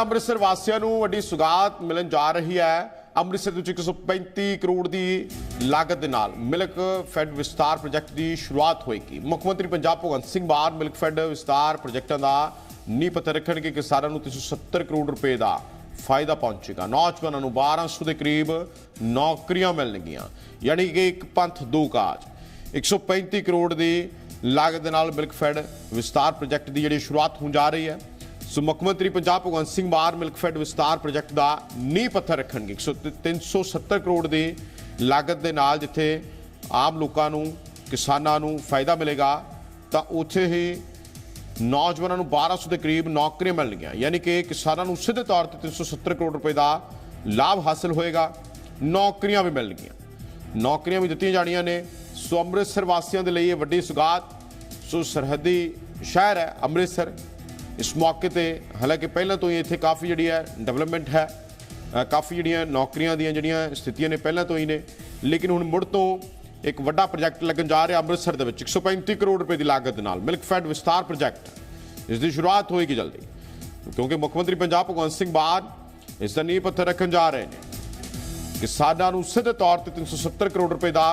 ਅੰਮ੍ਰਿਤਸਰ ਵਾਸੀਆਂ ਨੂੰ ਵੱਡੀ ਸੁਗਾਤ ਮਿਲਣ ਜਾ ਰਹੀ ਹੈ। ਅੰਮ੍ਰਿਤਸਰ ਵਿੱਚ 135 ਕਰੋੜ ਦੀ ਲਾਗਤ ਦੇ ਨਾਲ ਮਿਲਕ ਫੈਡ ਵਿਸਤਾਰ ਪ੍ਰੋਜੈਕਟ ਦੀ ਸ਼ੁਰੂਆਤ ਹੋਏਗੀ। ਮੁੱਖ ਮੰਤਰੀ ਪੰਜਾਬ ਭਗਵੰਤ ਸਿੰਘ ਮਾਨ ਮਿਲਕ ਫੈਡ ਵਿਸਤਾਰ ਪ੍ਰੋਜੈਕਟਾਂ ਦਾ ਨੀਂਹ ਪੱਥਰ ਰੱਖਣਗੇ। ਕਿਸਾਨਾਂ ਨੂੰ 370 ਕਰੋੜ ਰੁਪਏ ਦਾ ਫਾਇਦਾ ਪਹੁੰਚੇਗਾ। ਨੌਜਵਾਨਾਂ ਨੂੰ 1200 ਦੇ ਕਰੀਬ ਨੌਕਰੀਆਂ ਮਿਲਣਗੀਆਂ। ਯਾਨੀ ਕਿ ਇੱਕ ਪੰਥ ਦੋ ਕਾਜ। 135 ਕਰੋੜ ਦੀ ਲਾਗਤ ਦੇ ਨਾਲ ਮਿਲਕ ਫੈਡ ਵਿਸਤਾਰ ਪ੍ਰੋਜੈਕਟ ਦੀ ਜਿਹੜੀ ਸ਼ੁਰੂਆਤ ਹੋਣ ਜਾ ਰਹੀ ਹੈ। ਸੋ ਮੁੱਖ ਮੰਤਰੀ ਪੰਜਾਬ ਭਗਵੰਤ ਸਿੰਘ ਮਾਨ ਮਿਲਕਫੈਡ ਵਿਸਤਾਰ ਪ੍ਰੋਜੈਕਟ ਦਾ ਨੀਂਹ ਪੱਥਰ ਰੱਖਣਗੇ। 100 370 ਕਰੋੜ ਦੀ ਲਾਗਤ ਦੇ ਨਾਲ ਜਿੱਥੇ ਆਮ ਲੋਕਾਂ ਨੂੰ, ਕਿਸਾਨਾਂ ਨੂੰ ਫਾਇਦਾ ਮਿਲੇਗਾ, ਤਾਂ ਉੱਥੇ ਹੀ ਨੌਜਵਾਨਾਂ ਨੂੰ 1200 ਦੇ ਕਰੀਬ ਨੌਕਰੀਆਂ ਮਿਲਣਗੀਆਂ। ਯਾਨੀ ਕਿ ਕਿਸਾਨਾਂ ਨੂੰ ਸਿੱਧੇ ਤੌਰ ਤੇ 370 ਕਰੋੜ ਰੁਪਏ ਦਾ ਲਾਭ ਹਾਸਲ ਹੋਏਗਾ, ਨੌਕਰੀਆਂ ਵੀ ਮਿਲਣਗੀਆਂ। ਨੌਕਰੀਆਂ ਵੀ ਦਿੱਤੀਆਂ ਜਾਣੀਆਂ ਨੇ। ਸੋ ਅੰਮ੍ਰਿਤਸਰ ਵਾਸੀਆਂ ਦੇ ਲਈ ਇਹ ਵੱਡੀ ਸੁਗਾਤ। ਸੋ ਸਰਹੱਦੀ ਸ਼ਹਿਰ ਹੈ ਅੰਮ੍ਰਿਤਸਰ। ਇਸ ਮੌਕੇ ਤੇ ਹਾਲਾਂਕਿ ਪਹਿਲਾਂ ਤੋਂ ਹੀ ਇੱਥੇ ਕਾਫੀ ਜਿਹੜੀ ਹੈ ਡਿਵੈਲਪਮੈਂਟ ਹੈ ਕਾਫੀ ਜਿਹੜੀਆਂ ਨੌਕਰੀਆਂ ਦੀਆਂ ਜਿਹੜੀਆਂ ਸਥਿਤੀਆਂ ਨੇ ਪਹਿਲਾਂ ਤੋਂ ਹੀ ਨੇ। ਲੇਕਿਨ ਹੁਣ ਮੁੜ ਤੋਂ ਇੱਕ ਵੱਡਾ ਪ੍ਰੋਜੈਕਟ ਲੱਗਣ ਜਾ ਰਿਹਾ ਅੰਮ੍ਰਿਤਸਰ ਦੇ ਵਿੱਚ 135 ਕਰੋੜ ਰੁਪਏ ਦੀ ਲਾਗਤ ਦੇ ਨਾਲ ਮਿਲਕ ਫੈਡ ਵਿਸਤਾਰ ਪ੍ਰੋਜੈਕਟ ਇਸ ਦੀ ਸ਼ੁਰੂਆਤ ਹੋਏਗੀ ਜਲਦੀ, ਕਿਉਂਕਿ ਮੁੱਖ ਮੰਤਰੀ ਪੰਜਾਬ ਭਗਵੰਤ ਸਿੰਘ ਮਾਨ ਇਸ ਦਾ ਨੀਂਹ ਪੱਥਰ ਰੱਖਣ ਜਾ ਰਹੇ ਨੇ। ਕਿਸਾਨਾਂ ਨੂੰ ਸਿੱਧੇ ਤੌਰ ਤੇ 370 ਕਰੋੜ ਰੁਪਏ ਦਾ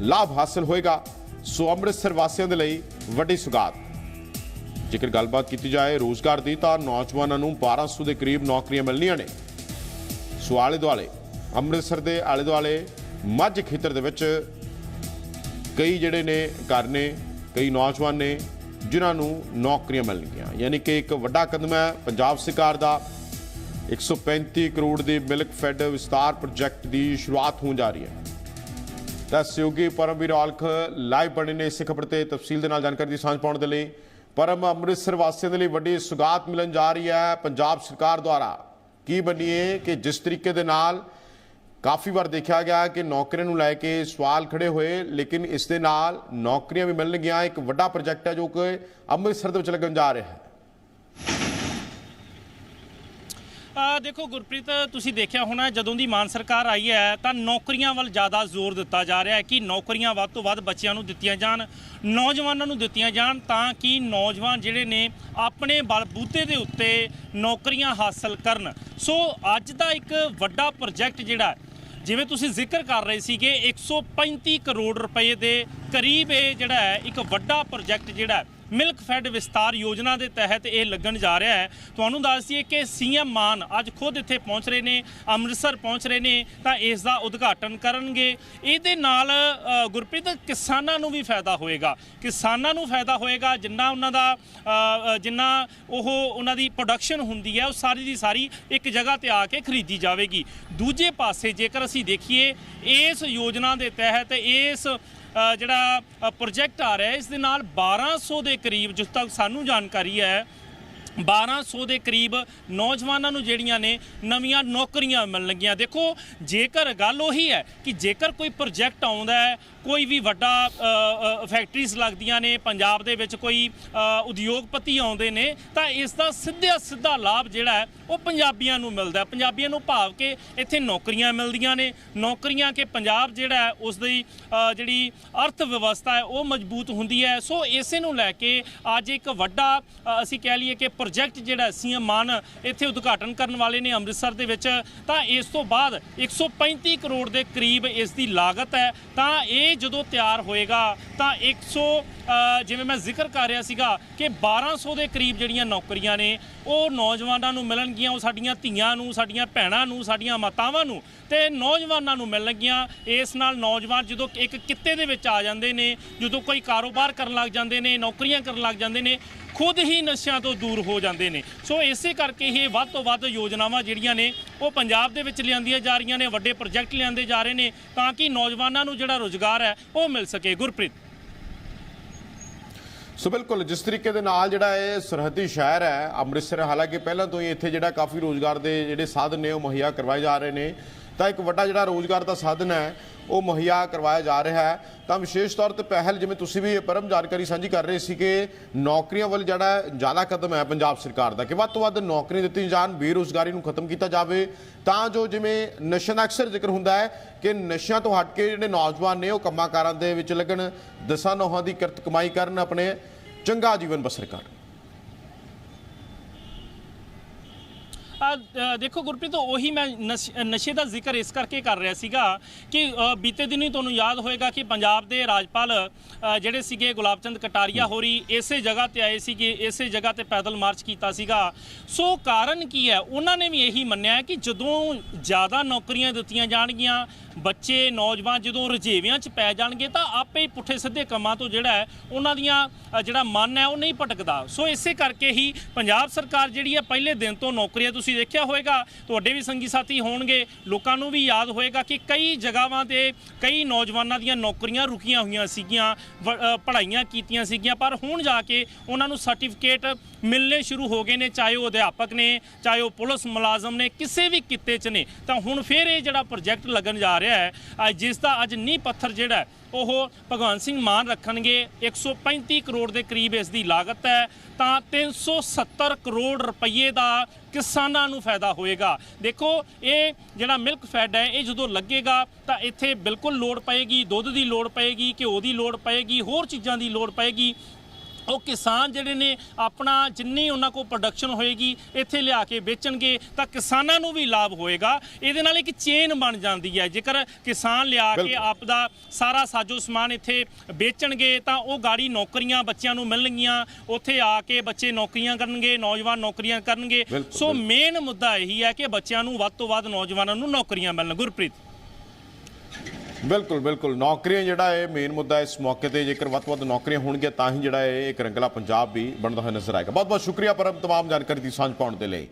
ਲਾਭ ਹਾਸਲ ਹੋਏਗਾ, ਸੋ ਅੰਮ੍ਰਿਤਸਰ ਵਾਸੀਆਂ ਦੇ ਲਈ ਵੱਡੀ ਸੁਗਾਤ। ਜੇਕਰ ਗੱਲਬਾਤ ਕੀਤੀ ਜਾਏ ਰੋਜ਼ਗਾਰ ਦੀ, ਤਾਂ ਨੌਜਵਾਨਾਂ ਨੂੰ 1200 ਦੇ ਕਰੀਬ ਨੌਕਰੀਆਂ ਮਿਲਣੀਆਂ ਨੇ। ਸੋ ਆਲੇ ਦੁਆਲੇ, ਅੰਮ੍ਰਿਤਸਰ ਦੇ ਆਲੇ ਦੁਆਲੇ, ਮੱਝ ਖੇਤਰ ਦੇ ਵਿੱਚ ਕਈ ਜਿਹੜੇ ਨੇ ਘਰ ਨੇ, ਕਈ ਨੌਜਵਾਨ ਨੇ, ਜਿਨ੍ਹਾਂ ਨੂੰ ਨੌਕਰੀਆਂ ਮਿਲਣਗੀਆਂ। ਯਾਨੀ ਕਿ ਇੱਕ ਵੱਡਾ ਕਦਮ ਹੈ ਪੰਜਾਬ ਸਰਕਾਰ ਦਾ। 135 ਕਰੋੜ ਦੇ ਮਿਲਕ ਫੈਡ ਵਿਸਤਾਰ ਪ੍ਰੋਜੈਕਟ ਦੀ ਸ਼ੁਰੂਆਤ ਹੋਣ ਜਾ ਰਹੀ ਹੈ। ਤਾਂ ਸਹਿਯੋਗੀ ਪਰਮਵੀਰ ਔਲਖ ਲਾਈਵ ਬਣੇ ਨੇ ਇਸੇ ਖਬਰ ਤੇ। ਤਫਸੀਲ ਦੇ ਨਾਲ ਜਾਣਕਾਰੀ ਦੀ ਸਾਂਝ ਪਾਉਣ ਦੇ ਲਈ ਪਰਮ ਅੰਮ੍ਰਿਤਸਰ ਵਾਸੀਆਂ ਦੇ ਲਈ ਵੱਡੀ ਸੁਗਾਤ ਮਿਲਣ ਜਾ ਰਹੀ ਹੈ ਪੰਜਾਬ ਸਰਕਾਰ ਦੁਆਰਾ। ਕੀ ਬਣੀਏ ਕਿ ਜਿਸ ਤਰੀਕੇ ਦੇ ਨਾਲ ਕਾਫੀ ਵਾਰ ਦੇਖਿਆ ਗਿਆ ਕਿ ਨੌਕਰੀਆਂ ਨੂੰ ਲੈ ਕੇ ਸਵਾਲ ਖੜੇ ਹੋਏ, ਲੇਕਿਨ ਇਸ ਦੇ ਨਾਲ ਨੌਕਰੀਆਂ ਵੀ ਮਿਲਣਗੀਆਂ। ਇੱਕ ਵੱਡਾ ਪ੍ਰੋਜੈਕਟ ਹੈ ਜੋ ਕਿ ਅੰਮ੍ਰਿਤਸਰ ਦੇ ਵਿੱਚ ਲੱਗਣ ਜਾ ਰਿਹਾ ਹੈ ਆ ਦੇਖੋ ਗੁਰਪ੍ਰੀਤ, ਤੁਸੀਂ ਦੇਖਿਆ ਹੋਣਾ, ਜਦੋਂ ਦੀ ਮਾਨ ਸਰਕਾਰ ਆਈ ਹੈ, ਤਾਂ ਨੌਕਰੀਆਂ ਵੱਲ ਜ਼ਿਆਦਾ ਜ਼ੋਰ ਦਿੱਤਾ ਜਾ ਰਿਹਾ ਹੈ ਕਿ ਨੌਕਰੀਆਂ ਵੱਧ ਤੋਂ ਵੱਧ ਬੱਚਿਆਂ ਨੂੰ ਦਿੱਤੀਆਂ ਜਾਣ, ਨੌਜਵਾਨਾਂ ਨੂੰ ਦਿੱਤੀਆਂ ਜਾਣ ਤਾਂ ਕਿ ਨੌਜਵਾਨ ਜਿਹੜੇ ਨੇ ਆਪਣੇ ਬਲਬੂਤੇ ਦੇ ਉੱਤੇ ਨੌਕਰੀਆਂ ਹਾਸਲ ਕਰਨ। ਸੋ ਅੱਜ ਦਾ ਇੱਕ ਵੱਡਾ ਪ੍ਰੋਜੈਕਟ ਜਿਹੜਾ ਜਿਵੇਂ ਤੁਸੀਂ ਜ਼ਿਕਰ ਕਰ ਰਹੇ ਸੀ ਕਿ 135 ਕਰੋੜ ਰੁਪਏ ਦੇ ਕਰੀਬ ਇਹ ਜਿਹੜਾ ਹੈ, ਇੱਕ ਵੱਡਾ ਪ੍ਰੋਜੈਕਟ ਜਿਹੜਾ ਮਿਲਕ ਫੈਡ ਵਿਸਤਾਰ ਯੋਜਨਾ ਦੇ ਤਹਿਤ ਇਹ ਲੱਗਣ ਜਾ ਰਿਹਾ ਹੈ। ਤੁਹਾਨੂੰ ਦੱਸ ਦਈਏ ਕਿ ਸੀਐਮ ਮਾਨ ਅੱਜ ਖੁਦ ਇੱਥੇ ਪਹੁੰਚ ਰਹੇ ਨੇ, ਅੰਮ੍ਰਿਤਸਰ ਪਹੁੰਚ ਰਹੇ ਨੇ, ਤਾਂ ਇਸ ਦਾ ਉਦਘਾਟਨ ਕਰਨਗੇ। ਇਹਦੇ ਨਾਲ ਗੁਰਪ੍ਰੀਤ, ਕਿਸਾਨਾਂ ਨੂੰ ਵੀ ਫਾਇਦਾ ਹੋਏਗਾ। ਕਿਸਾਨਾਂ ਨੂੰ ਫਾਇਦਾ ਹੋਏਗਾ, ਜਿੰਨਾ ਉਹਨਾਂ ਦਾ ਜਿੰਨਾ ਉਹ ਉਹਨਾਂ ਦੀ ਪ੍ਰੋਡਕਸ਼ਨ ਹੁੰਦੀ ਹੈ, ਉਹ ਸਾਰੀ ਦੀ ਸਾਰੀ ਇੱਕ ਜਗ੍ਹਾ ਤੇ ਆ ਕੇ ਖਰੀਦੀ ਜਾਵੇਗੀ। ਦੂਜੇ ਪਾਸੇ ਜੇਕਰ ਅਸੀਂ ਦੇਖੀਏ, ਇਸ ਯੋਜਨਾ ਦੇ ਤਹਿਤ ਇਸ ਜਿਹੜਾ ਪ੍ਰੋਜੈਕਟ ਆ ਰਿਹਾ ਇਸ ਦੇ ਨਾਲ 1200 ਦੇ ਕਰੀਬ, ਜਿਸ ਤੱਕ ਸਾਨੂੰ ਜਾਣਕਾਰੀ ਹੈ 1200 ਦੇ ਕਰੀਬ ਨੌਜਵਾਨਾਂ ਨੂੰ ਜਿਹੜੀਆਂ ਨੇ ਨਵੀਆਂ ਨੌਕਰੀਆਂ ਮਿਲਣਗੀਆਂ ਦੇਖੋ, ਜੇਕਰ ਗੱਲ ਉਹੀ ਹੈ ਕਿ ਜੇਕਰ ਕੋਈ ਪ੍ਰੋਜੈਕਟ ਆਉਂਦਾ ਹੈ, ਕੋਈ ਵੀ ਵੱਡਾ ਫੈਕਟਰੀਜ਼ ਲੱਗਦੀਆਂ ਨੇ, ਪੰਜਾਬ ਦੇ ਵਿੱਚ ਕੋਈ ਉਦਯੋਗਪਤੀ ਆਉਂਦੇ ਨੇ, ਤਾਂ ਇਸ ਦਾ ਸਿੱਧਾ ਸਿੱਧਾ ਲਾਭ ਜਿਹੜਾ ਹੈ ਉਹ ਪੰਜਾਬੀਆਂ ਨੂੰ ਮਿਲਦਾ ਪੰਜਾਬੀਆਂ ਨੂੰ ਭਾਵ ਕਿ ਇੱਥੇ ਨੌਕਰੀਆਂ ਮਿਲਦੀਆਂ ਨੇ। ਨੌਕਰੀਆਂ ਕਿ ਪੰਜਾਬ ਜਿਹੜਾ ਹੈ ਉਸ ਦੀ ਜਿਹੜੀ ਅਰਥ ਵਿਵਸਥਾ ਹੈ ਉਹ ਮਜ਼ਬੂਤ ਹੁੰਦੀ ਹੈ। ਸੋ ਇਸੇ ਨੂੰ ਲੈ ਕੇ ਅੱਜ ਇੱਕ ਵੱਡਾ ਅਸੀਂ ਕਹਿ ਲਈਏ ਕਿ ਪ੍ਰੋਜੈਕਟ ਜਿਹੜਾ ਸੀਐਮ ਮਾਨ ਇੱਥੇ ਉਦਘਾਟਨ ਕਰਨ ਵਾਲੇ ਨੇ ਅੰਮ੍ਰਿਤਸਰ ਦੇ ਵਿੱਚ। ਤਾਂ ਇਸ ਤੋਂ ਬਾਅਦ 135 ਕਰੋੜ ਦੇ ਕਰੀਬ ਇਸ ਦੀ ਲਾਗਤ ਹੈ। ਤਾਂ ਇਹ ਜਦੋਂ ਤਿਆਰ ਹੋਏਗਾ ਤਾਂ 100 ਅ, ਜਿਵੇਂ ਮੈਂ ਜ਼ਿਕਰ ਕਰ ਰਿਹਾ ਸੀਗਾ ਕਿ 1200 ਦੇ ਕਰੀਬ ਜਿਹੜੀਆਂ ਨੌਕਰੀਆਂ ਨੇ, ਉਹ ਨੌਜਵਾਨਾਂ ਨੂੰ ਮਿਲਣਗੀਆਂ, ਉਹ ਸਾਡੀਆਂ ਧੀਆਂ ਨੂੰ, ਸਾਡੀਆਂ ਭੈਣਾਂ ਨੂੰ, ਸਾਡੀਆਂ ਮਾਤਾਵਾਂ ਨੂੰ, ਤੇ ਨੌਜਵਾਨਾਂ ਨੂੰ ਮਿਲਣਗੀਆਂ। ਇਸ ਨਾਲ ਨੌਜਵਾਨ ਜਦੋਂ ਇੱਕ ਕਿੱਤੇ ਦੇ ਵਿੱਚ ਆ ਜਾਂਦੇ ਨੇ, ਜਦੋਂ ਕੋਈ ਕਾਰੋਬਾਰ ਕਰਨ ਲੱਗ ਜਾਂਦੇ ਨੇ, ਨੌਕਰੀਆਂ ਕਰਨ ਲੱਗ ਜਾਂਦੇ ਨੇ, ਖੁਦ ਹੀ ਨਸ਼ਿਆਂ ਤੋਂ ਦੂਰ ਹੋ ਜਾਂਦੇ ਨੇ। ਸੋ ਇਸੇ ਕਰਕੇ ਇਹ ਵੱਧ ਤੋਂ ਵੱਧ ਯੋਜਨਾਵਾਂ ਜਿਹੜੀਆਂ ਨੇ, ਉਹ ਪੰਜਾਬ ਦੇ ਵਿੱਚ ਲਿਆਂਦੀਆਂ ਜਾ ਰਹੀਆਂ ਨੇ, ਵੱਡੇ ਪ੍ਰੋਜੈਕਟ ਲਿਆਂਦੇ ਜਾ ਰਹੇ ਨੇ, ਤਾਂ ਕਿ ਨੌਜਵਾਨਾਂ ਨੂੰ ਜਿਹੜਾ ਰੋਜ਼ਗਾਰ ਹੈ, ਉਹ ਮਿਲ ਸਕੇ। ਗੁਰਪ੍ਰੀਤ। ਸੋ ਬਿਲਕੁਲ, ਜਿਸ ਤਰੀਕੇ ਦੇ ਨਾਲ ਜਿਹੜਾ ਇਹ ਸਰਹੱਦੀ ਸ਼ਹਿਰ ਹੈ, ਅੰਮ੍ਰਿਤਸਰ, ਹਾਲਾਂਕਿ ਪਹਿਲਾਂ ਤੋਂ ਹੀ ਇੱਥੇ ਜਿਹੜਾ ਕਾਫੀ ਰੋਜ਼ਗਾਰ ਦੇ ਜਿਹੜੇ ਸਾਧਨ ਨੇ, ਉਹ ਮੁਹੱਈਆ ਕਰਵਾਏ ਜਾ ਰਹੇ ਨੇ। ਤਾਂ ਇੱਕ ਵੱਡਾ ਜਿਹੜਾ ਰੋਜ਼ਗਾਰ ਦਾ ਸਾਧਨ ਹੈ, ਉਹ ਮੁਹੱਈਆ ਕਰਵਾਇਆ ਜਾ ਰਿਹਾ ਹੈ। ਤਾਂ ਵਿਸ਼ੇਸ਼ ਤੌਰ ਤੇ ਪਹਿਲ, ਜਿਵੇਂ ਤੁਸੀਂ ਵੀ ਪਰਮ ਜਾਣਕਾਰੀ ਸਾਂਝੀ ਕਰ ਰਹੇ ਸੀ ਕਿ ਨੌਕਰੀਆਂ ਵੱਲ ਜਿਹੜਾ ਜ਼ਿਆਦਾ ਕਦਮ ਹੈ ਪੰਜਾਬ ਸਰਕਾਰ ਦਾ, ਕਿ ਵੱਧ ਤੋਂ ਵੱਧ ਨੌਕਰੀਆਂ ਦਿੱਤੀਆਂ ਜਾਣ, ਬੇਰੋਜ਼ਗਾਰੀ ਨੂੰ ਖਤਮ ਕੀਤਾ ਜਾਵੇ। ਤਾਂ ਜੋ ਜਿਵੇਂ ਨਸ਼ਿਆਂ ਦਾ ਅਕਸਰ ਜ਼ਿਕਰ ਹੁੰਦਾ ਹੈ ਕਿ ਨਸ਼ਿਆਂ ਤੋਂ ਹਟ ਕੇ ਜਿਹੜੇ ਨੌਜਵਾਨ ਨੇ, ਉਹ ਕੰਮਾਂ ਕਾਰਾਂ ਦੇ ਵਿੱਚ ਲੱਗਣ, ਦਸਾਂ ਨੌਹਾਂ ਦੀ ਕਿਰਤ ਕਮਾਈ ਕਰਨ ਆਪਣੇ ਚੰਗਾ ਜੀਵਨ ਬਸਰ ਕਰਨ ਆ ਅ, ਦੇਖੋ ਗੁਰਪ੍ਰੀਤ, ਉਹੀ ਮੈਂ ਨਸ਼- ਨਸ਼ੇ ਦਾ ਜ਼ਿਕਰ ਇਸ ਕਰਕੇ ਕਰ ਰਿਹਾ ਸੀਗਾ ਕਿ ਬੀਤੇ ਦਿਨ ਹੀ ਤੁਹਾਨੂੰ ਯਾਦ ਹੋਏਗਾ ਕਿ ਪੰਜਾਬ ਦੇ ਰਾਜਪਾਲ ਜਿਹੜੇ ਸੀਗੇ ਗੁਲਾਬ ਚੰਦ ਕਟਾਰੀਆ ਹੋਰੀ, ਇਸੇ ਜਗ੍ਹਾ ਤੇ ਆਏ ਸੀਗੇ, ਇਸੇ ਜਗ੍ਹਾ ਤੇ ਪੈਦਲ ਮਾਰਚ ਕੀਤਾ ਸੀਗਾ। ਸੋ ਕਾਰਨ ਕੀ ਹੈ? ਉਹਨਾਂ ਨੇ ਵੀ ਇਹੀ ਮੰਨਿਆ ਕਿ ਜਦੋਂ ਜ਼ਿਆਦਾ ਨੌਕਰੀਆਂ ਦਿੱਤੀਆਂ ਜਾਣਗੀਆਂ, ਬੱਚੇ, ਨੌਜਵਾਨ ਜਦੋਂ ਰਜੇਵਿਆਂ 'ਚ ਪੈ ਜਾਣਗੇ, ਤਾਂ ਆਪੇ ਹੀ ਪੁੱਠੇ ਸਿੱਧੇ ਕੰਮਾਂ ਤੋਂ ਜਿਹੜਾ ਹੈ, ਉਹਨਾਂ ਦੀਆਂ ਜਿਹੜਾ ਮਨ ਹੈ ਉਹ ਨਹੀਂ ਭਟਕਦਾ। ਸੋ ਇਸੇ ਕਰਕੇ ਹੀ ਪੰਜਾਬ ਸਰਕਾਰ ਜਿਹੜੀ ਹੈ, ਪਹਿਲੇ ਦਿਨ ਤੋਂ ਨੌਕਰੀਆਂ ਤੁਸੀਂ ਦੇਖਿਆ ਹੋਵੇਗਾ, ਤੁਹਾਡੇ ਵੀ ਸੰਗੀ ਸਾਥੀ ਹੋਣਗੇ, ਲੋਕਾਂ ਨੂੰ ਵੀ ਯਾਦ ਹੋਏਗਾ ਕਿ ਕਈ ਜਗ੍ਹਾਵਾਂ ਤੇ ਕਈ ਨੌਜਵਾਨਾਂ ਦੀਆਂ ਨੌਕਰੀਆਂ ਰੁਕੀਆਂ ਹੋਈਆਂ ਸੀਗੀਆਂ ਪੜ੍ਹਾਈਆਂ ਕੀਤੀਆਂ ਸੀਗੀਆਂ, ਪਰ ਹੁਣ ਜਾ ਕੇ ਉਹਨਾਂ ਨੂੰ ਸਰਟੀਫਿਕੇਟ ਮਿਲਨੇ ਸ਼ੁਰੂ ਹੋ ਗਏ ਨੇ, ਚਾਹੇ ਉਹ ਅਧਿਆਪਕ ਨੇ, ਚਾਹੇ ਉਹ ਪੁਲਿਸ ਮੁਲਾਜ਼ਮ ਨੇ, ਕਿਸੇ ਵੀ ਕਿੱਤੇ 'ਚ ਨੇ। ਤਾਂ ਹੁਣ ਫਿਰ ਇਹ ਜਿਹੜਾ ਪ੍ਰੋਜੈਕਟ ਲੱਗਣ ਜਾ ਰਿਹਾ ਹੈ ਜਿਸ ਦਾ ਅੱਜ ਨੀਂਹ ਪੱਥਰ ਜਿਹੜਾ ਉਹ ਭਗਵੰਤ ਸਿੰਘ ਮਾਨ ਰੱਖਣਗੇ। 135 ਕਰੋੜ ਦੇ ਕਰੀਬ ਇਸ ਦੀ ਲਾਗਤ ਹੈ। ਤਾਂ 370 ਕਰੋੜ ਰੁਪਏ ਦਾ ਕਿਸਾਨਾਂ ਨੂੰ ਫਾਇਦਾ ਹੋਏਗਾ। ਦੇਖੋ, ਇਹ ਜਿਹੜਾ ਮਿਲਕ ਫੈਡ ਹੈ, ਇਹ ਜਦੋਂ ਲੱਗੇਗਾ, ਤਾਂ ਇੱਥੇ ਬਿਲਕੁਲ ਲੋੜ ਪਏਗੀ, ਦੁੱਧ ਦੀ ਲੋੜ ਪਏਗੀ, ਘਿਓ ਦੀ ਲੋੜ ਪਏਗੀ, ਹੋਰ ਚੀਜ਼ਾਂ ਦੀ ਲੋੜ ਪਏਗੀ। ਉਹ ਕਿਸਾਨ ਜਿਹੜੇ ਨੇ ਆਪਣਾ ਜਿੰਨੀ ਉਹਨਾਂ ਕੋਲ ਪ੍ਰੋਡਕਸ਼ਨ ਹੋਏਗੀ ਇੱਥੇ ਲਿਆ ਕੇ ਵੇਚਣਗੇ ਤਾਂ ਕਿਸਾਨਾਂ ਨੂੰ ਵੀ ਲਾਭ ਹੋਏਗਾ। ਇਹਦੇ ਨਾਲ ਇੱਕ ਚੇਨ ਬਣ ਜਾਂਦੀ ਹੈ। ਜੇਕਰ ਕਿਸਾਨ ਲਿਆ ਕੇ। ਆਪ ਦਾ ਸਾਰਾ ਸਾਜੋ ਸਮਾਨ ਇੱਥੇ ਵੇਚਣਗੇ ਤਾਂ ਉਹ ਗਾੜੀ ਨੌਕਰੀਆਂ ਬੱਚਿਆਂ ਨੂੰ ਮਿਲਣਗੀਆਂ। ਉੱਥੇ ਆ ਕੇ ਬੱਚੇ ਨੌਕਰੀਆਂ ਕਰਨਗੇ ਨੌਜਵਾਨ ਨੌਕਰੀਆਂ ਕਰਨਗੇ। ਸੋ। ਮੇਨ ਮੁੱਦਾ ਇਹੀ ਹੈ ਕਿ ਬੱਚਿਆਂ ਨੂੰ ਵੱਧ ਤੋਂ ਵੱਧ ਨੌਜਵਾਨਾਂ ਨੂੰ ਨੌਕਰੀਆਂ ਮਿਲਣ। ਗੁਰਪ੍ਰੀਤ। ਬਿਲਕੁਲ ਬਿਲਕੁਲ। ਨੌਕਰੀਆਂ ਜਿਹੜਾ ਇਹ ਮੇਨ ਮੁੱਦਾ ਇਸ ਮੌਕੇ ਤੇ ਜੇਕਰ ਵੱਧ ਤੋਂ ਵੱਧ ਨੌਕਰੀਆਂ ਹੋਣਗੀਆਂ, ਤਾਂ ਹੀ ਜਿਹੜਾ ਇਹ ਇੱਕ ਰੰਗਲਾ ਪੰਜਾਬ ਵੀ ਬਣਦਾ ਹੋਇਆ ਨਜ਼ਰ ਆਏਗਾ। ਬਹੁਤ ਬਹੁਤ ਸ਼ੁਕਰੀਆ ਪਰਮ ਤਮਾਮ ਜਾਣਕਾਰੀ ਦੀ ਸਾਂਝ ਪਾਉਣ ਦੇ ਲਈ।